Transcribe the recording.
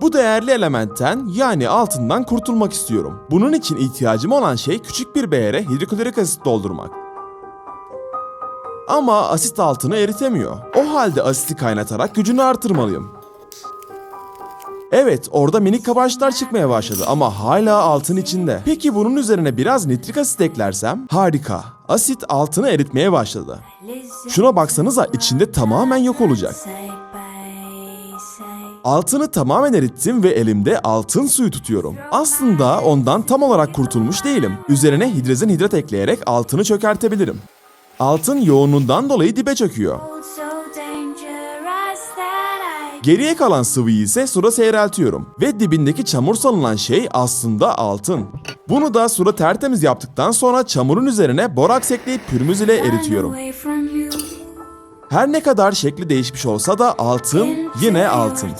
Bu değerli elementten yani altından kurtulmak istiyorum. Bunun için ihtiyacım olan şey küçük bir beğere hidroklorik asit doldurmak. Ama asit altını eritemiyor. O halde asiti kaynatarak gücünü artırmalıyım. Evet, orada minik kabarcıklar çıkmaya başladı ama hala altın içinde. Peki bunun üzerine biraz nitrik asit eklersem? Harika. Asit altını eritmeye başladı. Şuna baksanıza içinde tamamen yok olacak. Altını tamamen erittim ve elimde altın suyu tutuyorum. Aslında ondan tam olarak kurtulmuş değilim. Üzerine hidrojen hidrat ekleyerek altını çökertebilirim. Altın yoğunluğundan dolayı dibe çöküyor. Geriye kalan sıvıyı ise suda seyreltiyorum ve dibindeki çamur salınan şey aslında altın. Bunu da suda tertemiz yaptıktan sonra çamurun üzerine boraks ekleyip pürmüz ile eritiyorum. Her ne kadar şekli değişmiş olsa da altın yine altın.